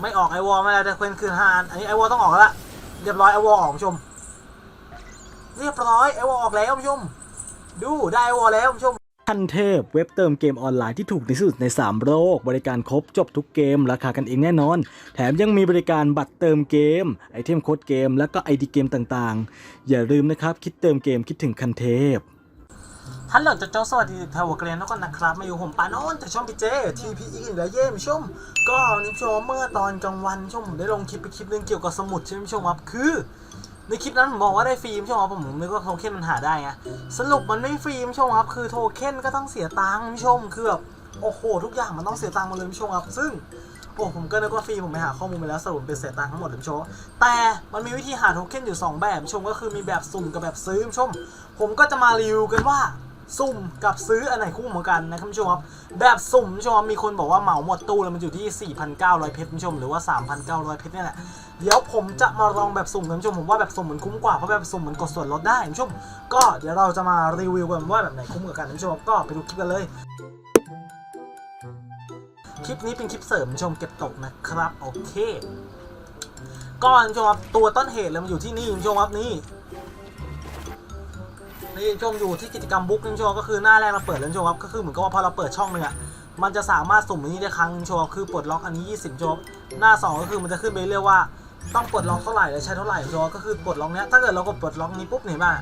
ไม่ออกไอวอลไม่ได้แต่เควสคืนห้าอันอันนี้ไอวอลต้องออกแล้วละเรียบร้อยไอวอลออกคุณผู้ชม เรียบร้อยไอวอลออกแล้วคุณผู้ชม ดูได้ไอวอลแล้วคุณผู้ชมทันเทพเว็บเติมเกมออนไลน์ที่ถูกที่สุดใน 3 โลก บริการครบจบทุกเกม ราคากันเองแน่นอน แถมยังมีบริการบัตรเติมเกม ไอเทมโค้ดเกม และก็ไอดีเกมต่างๆ อย่าลืมนะครับ คิดเติมเกมคิดถึงคันเทพ ฮัลโหลจะโจสวัสดีแพรวเกรียนทุกคนนะครับ มาอยู่ผมปานอนจากช่องพีเจทีพีอีกแล้วเย่มชม ก็นิชมเมื่อตอนกลางวันชมผมได้ลงคลิปไปคลิปหนึงเกี่ยวกับสมุดใช่ไหมชมครับคือ ในคลิปนั้นผมบอกว่าได้ฟรีมชมครับผมนึกว่าโทเค็นมันหาได้ไงสรุปมันไม่ฟรีมชมครับคือโทเค็นก็ต้องเสียตังค์คุณผู้ชมคือแบบโอ้โหทุกอย่างมันต้องเสียตังค์มดเลยคุณผู้ชมครับ ซึ่งโอ้ผมก็นึกว่าฟรีผมไปหาข้อมูลไปแล้วสรุปเป็นเสียตังค์ทั้งหมดเลยชมแต่มันมีวิธีหาโทเค็นอยู่ 2 แบบชมก็คือมีแบบสุ่มกับแบบซื้อชม ผมก็จะมารีวิวกันว่า สุ่มกับซื้ออันไหนคุ้มเหมือนกันนะครับคุณผู้ชมครับแบบสุ่มคุณผู้ชมครับมีคนบอกว่าเหมาหมดตู้แล้วมันอยู่ที่ 4,900 เพชรคุณผู้ชมหรือว่า 3,900 เพชรนี่แหละเดี๋ยวผมจะมาลองแบบสุ่มกันคุณผู้ชมผมว่าแบบสุ่มมันคุ้มกว่าเพราะแบบสุ่มมันกดส่วนลดได้คุณผู้ชมก็เดี๋ยวเราจะมารีวิวกันว่าแบบไหนคุ้มกว่ากันคุณผู้ชมก็ไปดูคลิปกันเลยคลิปนี้เป็นคลิปเสริมคุณผู้ชมเก็บตกนะครับโอเคก่อนคุณผู้ชมครับตัวต้นเหตุเลยมันอยู่ที่นี่คุณผู้ชมครับนี่ นี่ชมอยู่ที่กิจกรรมบุ๊กนี่ชมก็คือหน้าแรกเราเปิดแล้วชมครับก็คือเหมือนกับว่าพอเราเปิดช่องหนึงอะมันจะสามารถสุ่มอันนี้ได้ครั้งนึงชมคือปลดล็อกอันนี้ 20ชมหน้า 2 ก็คือมันจะขึ้นไปเรื่อยว่าต้องปลดล็อกเท่าไหร่และใช้เท่าไหร่ชมก็คือปลดล็อกเนี้ยถ้าเกิดเรากดปลดล็อกนี้ปุ๊บเห็นป่ะ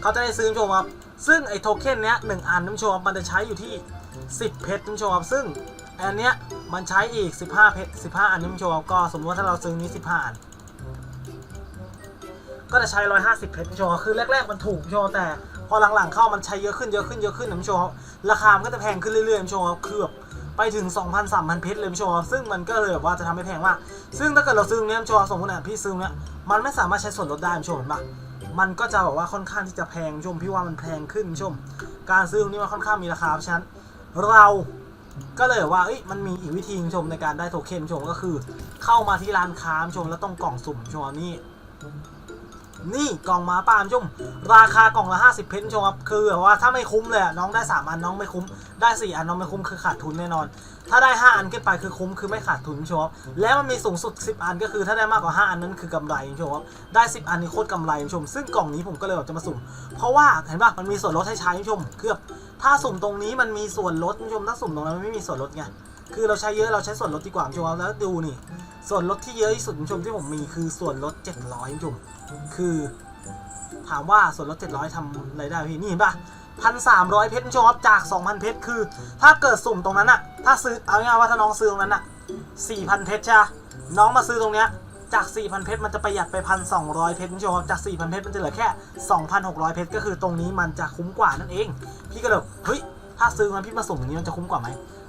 เขาจะได้ซื้อชมครับซึ่งไอ้โทเค็นเนี้ยหนึ่งอันน้ำชมมันจะใช้อยู่ที่ 10 เพชรน้ำชมครับซึ่งอันเนี้ยมันใช้อีก 15 เพชร15 อันน้ำชมครับก็สมมติว่าถ้าเราซื้อนี้ 15 อันก็จะใช้ 150 เพชรโชว์คือแรกๆมันถูกโชว์แต่ พอหลังๆเข้ามันใช้เยอะขึ้นเยอะขึ้นเยอะขึ้นนะโชว์ราคามันก็จะแพงขึ้นเรื่อยๆโชว์คือแบบไปถึง 2,000 3,000เพชรเลยโชว์ซึ่งมันก็เลยแบบว่าจะทำให้แพงมาก ซึ่งถ้าเกิดเราซื้อเนี้ยโชว์สมมตินะพี่ซื้อเนี้ยมันไม่สามารถใช้ส่วนลดได้โชว์เห็นปะมันก็จะแบบว่าค่อนข้างที่จะแพงชมพี่ว่ามันแพงขึ้นชม การซื้อนี้มันค่อนข้างมีราคาเพราะฉะนั้นเราก็เลยว่าเอ้ยมันมีอีกวิธีชมในการได้โทเค็นชมก็คือ เข้ามาที่ร้านค้าชมแล้วต้องกล่องสุ่มชมนี่ นี่กล่องหมาป่ามชุ่ม ราคากล่องละ 50 เพนชมครับ คือแบบว่าถ้าไม่คุ้มเลยน้องได้ 3 อันน้องไม่คุ้ม ได้ 4 อันน้องไม่คุ้มคือขาดทุนแน่นอน ถ้าได้ 5 อันขึ้นไปคือคุ้มคือไม่ขาดทุนชมครับแล้วมันมีสูงสุด 10 อันก็คือถ้าได้มากกว่า 5 อันนั้นคือกำไรชมครับได้ 10 อันนี่โคตรกำไรชม ซึ่งกล่องนี้ผมก็เลยแบบจะมาสุ่ม เพราะว่าเห็นป่ะมันมีส่วนลดให้ใช้ชมเคือบบถ้าสุ่มตรงนี้มันมีส่วนลดชมถ้าสุ่มตรงนั้นมันไม่มีส่วนลดไงคือเราใช้เยอะเราใช้ส่วนลดดีกว่าชมครับแล้วดูนี่ ส่วนลดที่เยอะที่สุดชมที่ผมมีคือส่วนลด700ชมคือ ถามว่าส่วนลด700ทำอะไรได้พี่นี่เห็นปะพันสามร้อยเพชรชมครับจาก2,000เพชรคือ ถ้าเกิดสุ่มตรงนั้นอะถ้าซื้อเอาง่ายว่าถ้าน้องซื้อตรงนั้นอะ4,000เพชรใช่น้องมาซื้อตรงเนี้ยจาก 4,000 เพชร มันจะประหยัดไป 1,200 เพชรชมครับ จาก 4,000 เพชร มันจะเหลือแค่ 2,600 เพชร ก็คือตรงนี้มันจะคุ้มกว่านั่นเอง พี่ก็เลยเฮ้ย ถ้าซื้อมันพี่มาสุ่มอย่างนี้มันจะคุ้มกว่าไหม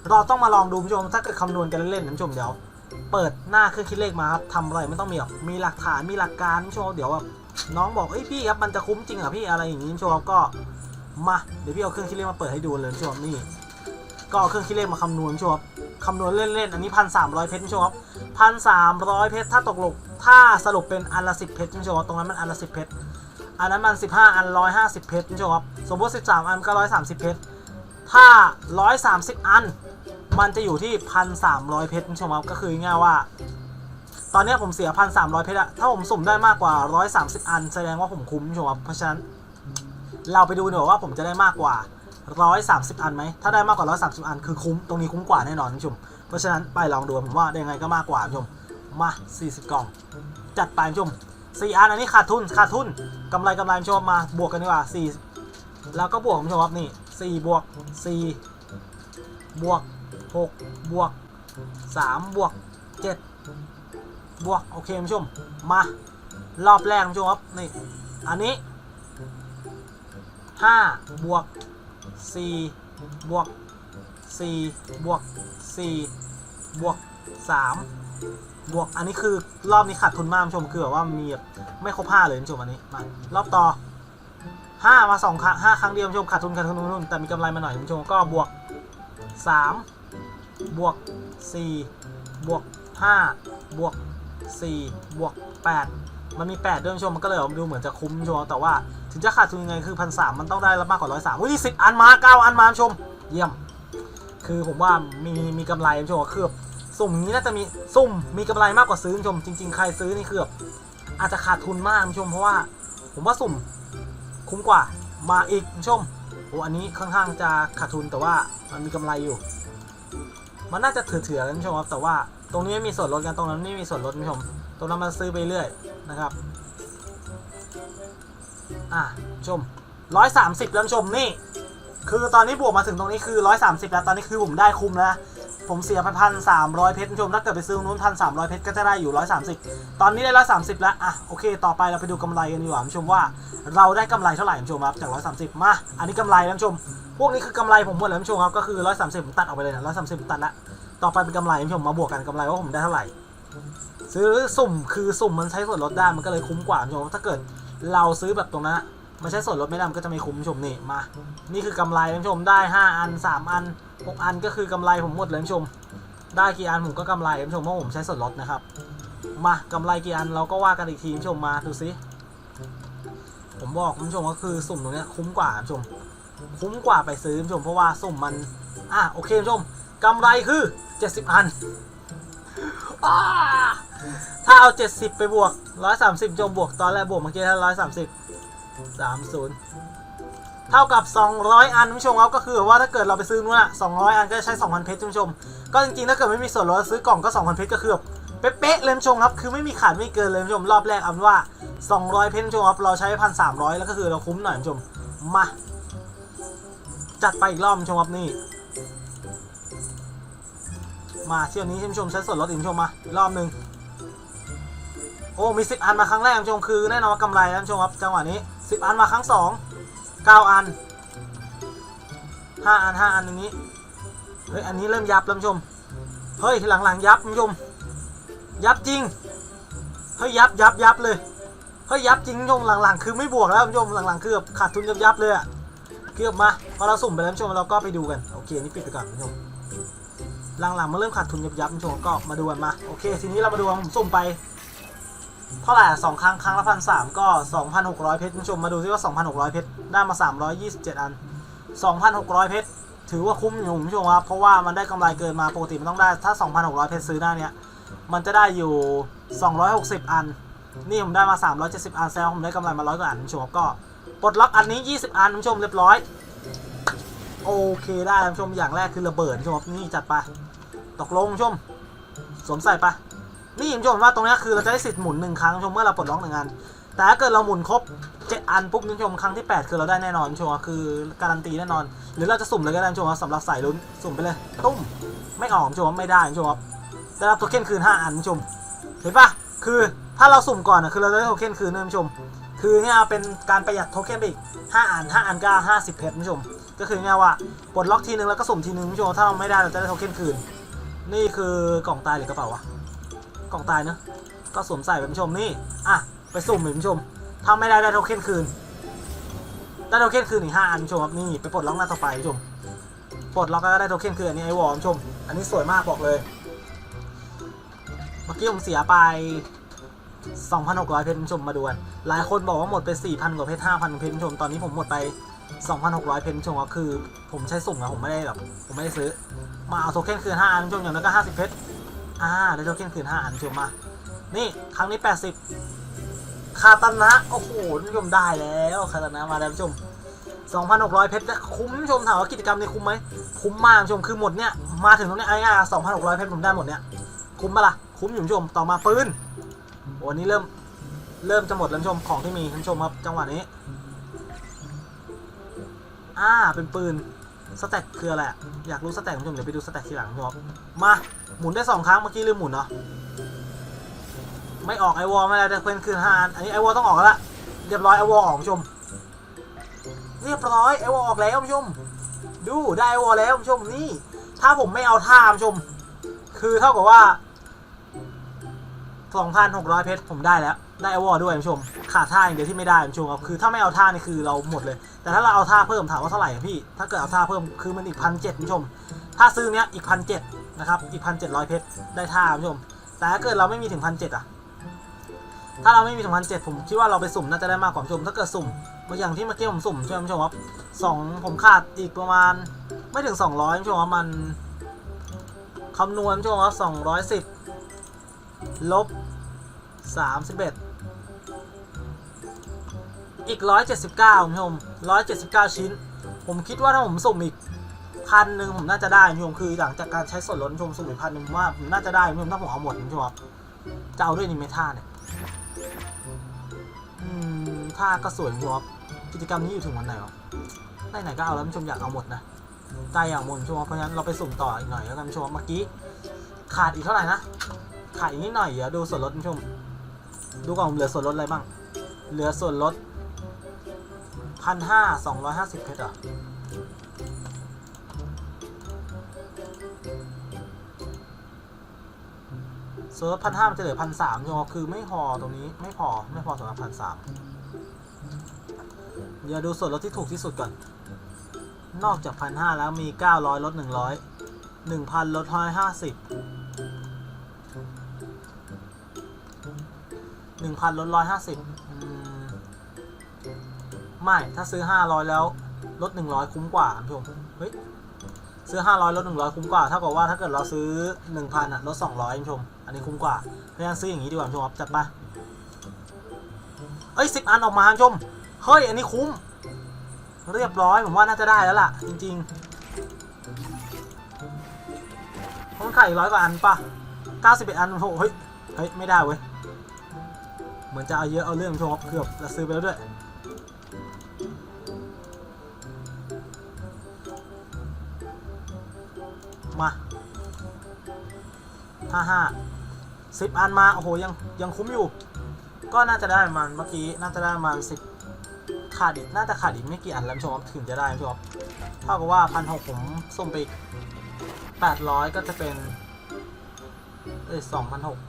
เราต้องมาลองดูผู้ชม ถ้าเกิดคำนวณกันเล่นๆนะผู้ชมเดี๋ยว เปิดหน้าเครื่องคิดเลขมาครับทำอะไรไม่ต้องมีหรอกมีหลักฐานมีหลักการผู้ชมเดี๋ยวแบบน้องบอกเอ้ยพี่ครับมันจะคุ้มจริงเหรอพี่อะไรอย่างนี้ผู้ชมก็มาเดี๋ยวพี่เอาเครื่องคิดเลขมาเปิดให้ดูเลยผู้ชมนี่ก็เอาเครื่องคิดเลขมาคำนวณผู้ชมคำนวณเล่นๆอันนี้พันสามร้อยเพชรผู้ชมพันสามร้อยเพชรถ้าตกลงถ้าสรุปเป็นอันละสิบเพชรผู้ชมตรงนั้นมันอันละสิบเพชรอันนั้นมันสิบห้าอันร้อยห้าสิบเพชรผู้ชมสมมติสิบสามอันก็ร้อยสามสิบเพชร ถ้าร้อยสามสิบอัน มันจะอยู่ที่พันสามร้อยเพชรคุณผู้ชมครับก็คือง่ายว่า ตอนนี้ผมเสียพันสามร้อยเพชรอะถ้าผมสุ่มได้มากกว่าร้อยสามสิบอัน แสดงว่าผมคุ้มคุณผู้ชมครับเพราะฉะนั้น เราไปดูดีกว่าว่าผมจะได้มากกว่าร้อยสามสิบอันไหมถ้าได้มากกว่าร้อยสามสิบอันคือคุ้มตรงนี้คุ้มกว่าแน่นอนคุณผู้ชมเพราะฉะนั้นไปลองดูผมว่าได้ยังไงก็มากกว่าคุณผู้ชมมาสี่สิบกล่อง จัดไปคุณผู้ชมสี่อันอันนี้ขาดทุนขาดทุนกำไรกำไรคุณผู้ชมมาบวกกันดีกว่าสี่แล้วก็บวกคุณผู้ชมครับนี่สี่บวกสี่บวก หกบวกสามบวกเจ็ดบวก โอเคคุณผู้ชม มารอบแรกคุณผู้ชมครับ นี่ อันนี้ห้าบวกสี่บวกสี่บวกสี่บวกสามบวก อันนี้คือรอบนี้ขาดทุนมากผู้ชม คือแบบว่ามีแบบไม่ครบห้าเลยคุณผู้ชมอันนี้ มารอบต่อห้ามาสองครั้งห้าครั้งเดียวชมขาดทุนขาดทุนขาดทุนแต่มีกำไรมาหน่อยคุณผู้ชมก็บวกสาม บวก4บวก5บวก4บวก8มันมี 8 ด้วยคุณชมมันก็เลยดูเหมือนจะคุ้มชมแต่ว่าถึงจะขาดทุนยังไงคือพันสมันต้องได้มากกว่าร้อยสามอุ้ยสิบอันมาเก้าอันมาชม เยี่ยม คือผมว่ามีมีกำไรคุณชมคือสุ่มนี้น่าจะมีสุ่มมีกำไรมากกว่าซื้อคุณชม จริง ๆ ใครซื้อนี่คืออาจจะขาดทุนมากคุณชม เพราะว่าผมว่าสุ่มคุ้มกว่ามาอีกคุณชมโอ้อันนี้ค่อนข้างจะขาดทุนแต่ว่ามันมีกำไรอยู่ มันน่าจะเถื่อนๆกันคุณผู้ชมครับแต่ว่าตรงนี้ไม่มีส่วนลดกันตรงนั้นไม่มีส่วนลดคุณผู้ชม ตรงนั้นมันซื้อไปเรื่อยนะครับ อะชมร้อยสามสิบแล้วชมนี่ คือตอนนี้บวกมาถึงตรงนี้คือร้อยสามสิบแล้วตอนนี้คือผมได้คุ้มแล้ว ผมเสียไปพันสามร้อยเพชรคุณผู้ชมถ้าเกิดไปซื้อนู้นพันสามร้อยเพชรก็จะได้อยู่ร้อยสามสิบตอนนี้ได้ร้อยสามสิบแล้วอะโอเค ต่อไปเราไปดูกำไรกันดีกว่าคุณผู้ชมว่า เราได้กำไรเท่าไหร่คุณผู้ชมครับจากร้อยสามสิบมาอันนี้กำไรคุณผู้ชม พวกนี้คือกำไรผมหมดแล้วคุณผู้ชมครับก็คือร้อยสามสิบผมตัดออกไปเลยนะร้อยสามสิบตัดละต่อไปเป็นกำไรคุณผู้ชมมาบวกกันกำไรว่าผมได้เท่าไหร่ ซื้อสุ่มคือสุ่มมันใช้ส่วนลดได้มันก็เลยคุ้มกว่าคุณผู้ชมถ้าเกิดเราซื้อแบบตรงนั้น มันใช้ส่วนลดไม่ได้มันก็จะไม่คุ้มชมนี่มา นี่คือกำไรคุณผู้ชมได้ 5 อัน 3 อัน 6 อันก็คือกำไรผมหมดเลยคุณผู้ชม ได้กี่อันผมก็กำไรคุณผู้ชมเพราะผมใช้ส่วนลดนะครับ มากำไรกี่อันเราก็ว่ากันอีกทีคุณผู้ชมมาดูซิผมบอกคุณผู้ชมก็คือสุ่มตรงนี้คุ้มกว่าคุณผู้ชม คุ้มกว่าไปซื้อคุณผู้ชมเพราะว่าสุ่มมันอะโอเคคุณผู้ชมกำไรคือ 70 อันอ้าถ้าเอา 70 ไปบวก 130จมบวกตอนแรกบวกเมื่อกี้ถ้า130 30เท่ากับ 200 อันคุณผู้ชมครับก็คือว่าถ้าเกิดเราไปซื้อนู่นอะ200 อันก็ใช้ 2,000 เพชรคุณผู้ชม ก็จริงๆ ถ้าเกิดไม่มีส่วนลดซื้อกล่องก็ 2,000 เพชรก็คือเป๊ะๆเลยคุณผู้ชมครับ คือไม่มีขาดไม่เกินเลยคุณผู้ชมรอบแรกเอาเป็นว่า 200 เพชรคุณผู้ชมครับเราใช้พันสามร้อยแล้วก็คือเราคุ้มหน่อยคุณผู้ชมมา จัดไปอีกรอบคุณผู้ชมครับนี่ มาเที่ยวนี้คุณผู้ชมใช้ส่วนลดอีกคุณผู้ชมมาอีกรอบหนึ่งโอ้มีสิบอันมาครั้งแรกคุณผู้ชมคือแน่นอนว่ากำไรคุณผู้ชมครับจังหวะนี้ สิบอันมาครั้งสองเก้าอันห้าอันห้าอันอย่างนี้เฮ้ยอันนี้เริ่มยับแล้วคุณผู้ชมเฮ้ยหลังๆยับคุณผู้ชมยับจริงเฮ้ยยับยับยับเลยเฮ้ยยับจริงชมหลังๆ คือไม่บวกแล้วคุณผู้ชมหลังๆคือแบบขาดทุนยับยับเลยอะเกือบมาพอเราสุ่มไปแล้วคุณผู้ชมเราก็ไปดูกันโอเคนี่ปิดไปก่อนคุณผู้ชมหลังๆมาเริ่มขาดทุนยับยับคุณผู้ชมก็มาดูกันมาโอเคทีนี้เรามาดูผมสุ่มไป เท่าไหร่อะสองครั้งครั้งละพันสามก็สองพันหกร้อยเพชรคุณผู้ชมมาดูซิว่าสองพันหกร้อยเพชรได้มาสามร้อยยี่สิบเจ็ดอันสองพันหกร้อยเพชรถือว่าคุ้มอยู่คุณผู้ชมครับเพราะว่ามันได้กำไรเกินมาปกติมันต้องได้ถ้าสองพันหกร้อยเพชรซื้อหน้าเนี้ยมันจะได้อยู่สองร้อยหกสิบอัน นี่ผมได้มาสามร้อยเจ็ดสิบอันแซวผมได้กำไรมาร้อยกว่าอันคุณผู้ชมครับก็ปลดล็อกอันนี้ยี่สิบอันคุณผู้ชมเรียบร้อยโอเคได้คุณผู้ชมอย่างแรกคือระเบิดคุณผู้ชมนี่จัดไปตกลงคุณผู้ชมสวมใส่ไป นี่คุณผู้ชมว่าตรงนี้คือเราจะได้สิทธิ์หมุนหนึ่งครั้งคุณผู้ชมเมื่อเราปลดล็อกหนึ่งอัน แต่ถ้าเกิดเราหมุนครบเจ็ดอันปุ๊บคุณผู้ชมครั้งที่ 8 คือเราได้แน่นอนคุณผู้ชมคือการันตีแน่นอน หรือเราจะสุ่มเลยก็ได้คุณผู้ชมสำหรับสายลุ้นสุ่มไปเลย ตุ้มไม่ออกคุณผู้ชมไม่ได้คุณผู้ชมได้รับโทเค็นคืน 5 อันคุณผู้ชมเห็นปะคือถ้าเราสุ่มก่อนนะคือเราได้โทเค็นคืนนะคุณผู้ชม คือเนี่ยเป็นการประหยัดโทเค็นไปอีก 5 อัน 5 อันก็50 เพชรผู้ชม ก็คือเนี่ยว่าปลดล็อกทีนึงแล้วก็สุ่มทีนึงผู้ชมถ้าเราไม่ได้เราจะได้โทเค็นคืน นี่คือกล่องตายหรือกระเป๋าวะ กล่องตายเนอะก็สวมใส่ไปคุณผู้ชมนี่อะไปสุ่มเลยคุณผู้ชมถ้าไม่ได้ได้โทเค็นคืน ได้โทเค็นคืนอีกห้าอันผู้ชมครับนี่ไปปลดล็อกหน้าต่อไปคุณผู้ชมปลดล็อกก็ได้โทเค็นคืนอันนี้ไอวอลคุณผู้ชม อันนี้สวยมากบอกเลย เมื่อกี้ผมเสียไป2,600 เพชรคุณผู้ชมมาดูกันหลายคนบอกว่าหมดไป 4,000 กว่าเพชร5,000 เพชรคุณผู้ชมตอนนี้ผมหมดไป 2,600 เพชรคุณผู้ชมก็คือ ผมใช้สุ่มอะผมไม่ได้แบบผมไม่ได้ซื้อ มาเอาโทเค็นคืน5อันคุณผู้ชมอย่างนั้นก็ 50 เพชร อ่าได้โทเค็นคืน5อันคุณผู้ชมมา นี่ครั้งนี้80คาตานะโอ้โหคุณผู้ชมได้แล้วคาตานะมาแล้วผู้ชม2,600 เพชรคุ้มผู้ชมถามว่ากิจกรรมนี้คุ้มไหมคุ้มมากผู้ชมคือหมดเนี่ยมาถึงตรงนี้ไอ้ง่า2,600 เพชรผมได้หมดเนี่ยคุ้มปะล่ะคุ้มอยู่ผู้ชมต่อมาปืนวันนี้เริ่มเริ่มจะหมดแล้วผู้ชมของที่มีคุณผู้ชมครับจังหวะนี้อ่าเป็นปืนสแต็กคืออะไรอยากรู้สแต็กคุณผู้ชมเดี๋ยวไปดูสแต็กทีหลังครับมา หมุนได้สองครั้งเมื่อกี้ลืมหมุนเนาะไม่ออกไอวอลไม่ได้แต่เป็นคืนห้าอันอันนี้ไอวอลต้องออกแล้วละเรียบร้อยไอวอลออกผู้ชม เรียบร้อยไอวอลออกแล้วผู้ชม ดูได้ไอวอลแล้วผู้ชมนี่ ถ้าผมไม่เอาท่าผู้ชม คือเท่ากับว่า2,600เพชรผมได้แล้ว ได้ไอวอลด้วยผู้ชม ขาดท่าอย่างเดียวที่ไม่ได้ผู้ชมครับคือถ้าไม่เอาท่านี่คือเราหมดเลย แต่ถ้าเราเอาท่าเพิ่มถามว่าเท่าไหร่พี่ ถ้าเกิดเอาท่าเพิ่มคือมันอีกพันเจ็ดผู้ชม ถ้าซื้อเนี้ยอีกพันเจ็ด นะครับ อีกพันเจ็ดร้อยเพชรได้ท่าคุณผู้ชม แต่ถ้าเกิดเราไม่มีถึงพันเจ็ดอะถ้าเราไม่มีถึงพันเจ็ดผมคิดว่าเราไปสุ่มน่าจะได้มากกว่าคุณผู้ชม ถ้าเกิดสุ่มอย่างที่เมื่อกี้ผมสุ่มใช่ไหมคุณผู้ชมครับสองผมขาดอีกประมาณไม่ถึงสองร้อยคุณผู้ชมว่ามันคำนวณช่วงว่าสองร้อยสิบลบสามสิบเอ็ดอีกร้อยเจ็ดสิบเก้าคุณผู้ชมร้อยเจ็ดสิบเก้าชิ้น ผมคิดว่าถ้าผมสุ่มอีก พันหนึ่งผมน่าจะได้คุณผู้ชมคือหลังจากการใช้ส่วนลดชมสุ่มอีกพันหนึ่งว่าผมน่าจะได้คุณผู้ชมถ้าผมเอาหมดคุณผู้ชมครับจะเอาด้วยนิเมท่าเนี่ยอืมท่าก็สวยชมครับกิจกรรมนี้อยู่ถึงวันไหนวะไหนก็เอาแล้วชมอยากเอาหมดนะใจอย่างหมดชมครับเพราะฉะนั้นเราไปสุ่มต่ออีกหน่อยแล้วกันชมเมื่อกี้ขาดอีกเท่าไหร่นะขาดอีกนิดหน่อยเดี๋ยวดูส่วนลดชมดูก่อนเหลือส่วนลดอะไรบ้างเหลือส่วนลดพันห้าสองร้อยห้าสิบเพชรเห ส่วนลดพันห้ามันจะเหลือพันสามคุณผู้ชมคือไม่พอตรงนี้ไม่พอไม่พอสำหรับพันสามเดี๋ยวดูส่วนลดที่ถูกที่สุดก่อน นอกจากพันห้าแล้วมีเก้าร้อยลดหนึ่งร้อยหนึ่งพันลดร้อยห้าสิบหนึ่งพันลดร้อยห้าสิบไม่ถ้าซื้อห้าร้อยแล้วลดหนึ่งร้อยคุ้มกว่าคุณผู้ชมเฮ้ยซื้อห้าร้อยลดหนึ่งร้อยคุ้มกว่าเท่ากับว่าถ้าเกิดเราซื้อหนึ่งพันอะลดสองร้อยคุณผู้ชม นนี้คุ้มกว่าเพราะฉะนั้นซื้ออย่างนี้ดีกว่าคุณผู้ชมครับจัดไปเอ้ยสิบอันออกมาคุณผู้ชมเฮ้ยอันนี้คุ้ม เรียบร้อยผมว่าน่าจะได้แล้วล่ะ จริงๆเพราะมันขายอีกร้อยกว่าอันปะ91อันโอ้เฮ้ยเฮ้ยไม่ได้เว้ยเหมือนจะเอาเยอะเอาเรื่องชมครับเกือบจะซื้อไปแล้วด้วยมาห้าห้า สิบอันมา โอ้โห ยังยังคุ้มอยู่ ก็น่าจะได้มันเมื่อกี้ น่าจะได้มันสิบขาดอีกน่าจะขาดอีกไม่กี่อันแล้วชมถึงจะได้ชมเท่ากับว่าพันหกผมส่งไปแปดร้อยก็จะเป็นเอ้ยสองพันหก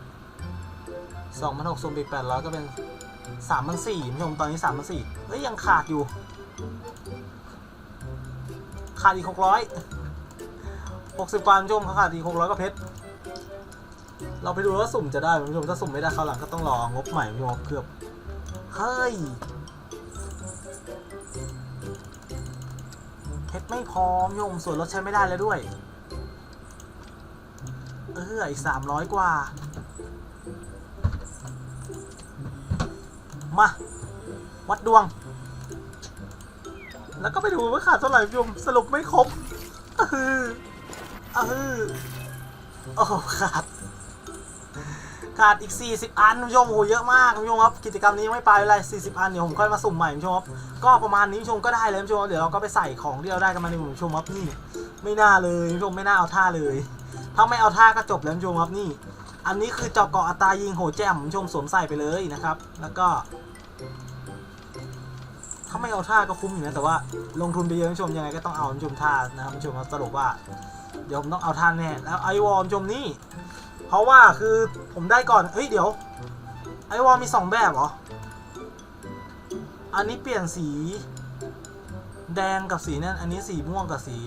สองพันหกส่งไปแปดร้อยก็เป็นสามพันสี่ชมตอนนี้สามพันสี่เฮ้ย ยังขาดอยู่ ขาดอีกหกร้อยหกสิบกว่าชมเขาขาดอีกหกร้อยก็เพชร เราไปดูว่าสุ่มจะได้ไหมคุณผู้ชมถ้าสุ่มไม่ได้คราวหลังก็ต้องรองบใหม่คุณผู้ชมครับเกือบเฮ้ยเพชรไม่พร้อมโยมส่วนลดใช้ไม่ได้แล้วด้วย เอออีกสามร้อยกว่า มา วัดดวง แล้วก็ไปดูว่าขาดเท่าไหร่โยมสรุปไม่ครบเออเออโอ้ขาด ขาดอีก 40 อันคุณผู้ชมโอ้โหเยอะมากคุณผู้ชมครับกิจกรรมนี้ยังไม่ไปเลย40 อันเดี๋ยวผมค่อยมาสุ่มใหม่คุณผู้ชมครับก็ประมาณนี้คุณผู้ชมก็ได้เลยคุณผู้ชมเดี๋ยวเราก็ไปใส่ของที่เราได้กันมาในคุณผู้ชมครับนี่ไม่น่าเลยคุณผู้ชมไม่น่าเอาท่าเลย ถ้าไม่เอาท่าก็จบแล้วคุณผู้ชมครับนี่ อันนี้คือเจาะเกาะอัตรายิงโหแจ่มคุณผู้ชมสวมใส่ไปเลยนะครับ แล้วก็ถ้าไม่เอาท่าก็คุ้มอยู่นะแต่ว่าลงทุนไปเยอะคุณผู้ชมยังไงก็ต้องเอาคุณผู้ชมท่านะครับคุณผู้ชมครับสรุปว่าเดี๋ยวผมต้องเอาท่าแน่แล้วไอวอร์มชมนี่ เพราะว่าคือผมได้ก่อน เฮ้ย เดี๋ยว ไอวอลมีสองแบบเหรอ อันนี้เปลี่ยนสี แดงกับสีนั่น อันนี้สีม่วงกับสี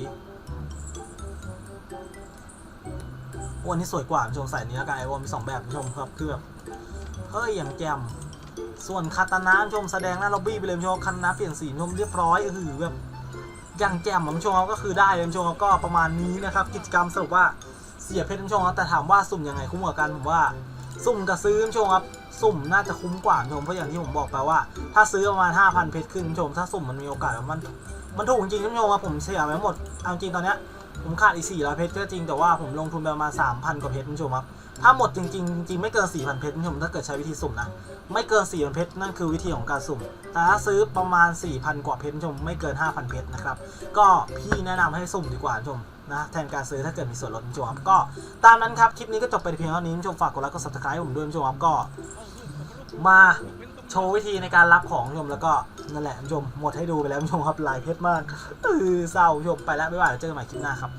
โอ้อันนี้สวยกว่าชมใส่เนี้แล้วกันไอวอลมีสองแบบชมครับคือแบบเฮ้ยอย่างแจ่มส่วนคาตานะคุณผู้ชมแสดงหน้าล็อบบี้ไปเลยคุณผู้ชมคาตานะเปลี่ยนสีชมเรียบร้อยเออแบบอย่างแจ่มคุณผู้ชมก็คือได้เลยคุณผู้ชมก็ประมาณนี้นะครับ กิจกรรมสรุปว่า เสียเพชรคุณผู้ชมครับแต่ถามว่าสุ่มยังไงคุ้มกว่ากันผมว่าสุ่มกับซื้อคุณผู้ชมครับ สุ่มน่าจะคุ้มกว่าคุณผู้ชมเพราะอย่างที่ผมบอกไปว่า ถ้าซื้อประมาณ 5,000 เพชรขึ้นชม ถ้าสุ่มมันมีโอกาสมันมันถูกจริงๆคุณผู้ชมครับผมเสียไปหมดเอาจริงตอนเนี้ยผมขาดอีก400เพชรก็จริงแต่ว่าผมลงทุนไปประมาณ3,000 กว่าเพชรคุณผู้ชมครับถ้าหมดจริงๆจริงไม่เกิน4,000เพชรคุณผู้ชมถ้าเกิดใช้วิธีสุ่มนะไม่เกิน4,000เพชรนั่นคือวิธีของการสุ่ม แต่ถ้าซื้อประมาณ4,000กว่าเพชรชมไม่เกิน5,000เพชรนะครับก็พี่แนะนำให้สุ่มดีกว่าชม นะแทนการซื้อถ้าเกิดมีส่วนลดคุณผู้ชมครับก็ตามนั้นครับ คลิปนี้ก็จบไปเพียงเท่านี้ผู้ชมฝากกดไลค์กด subscribe ให้ผมด้วยผู้ชมครับก็ มาโชว์วิธีในการรับของผู้ชมแล้วก็นั่นแหละผู้ชมหมดให้ดูไปแล้วผู้ชมครับลายเพชรมากเออเศร้าผู้ชมไปแล้วบ๊ายบายเจอกันใหม่คลิปหน้าครับ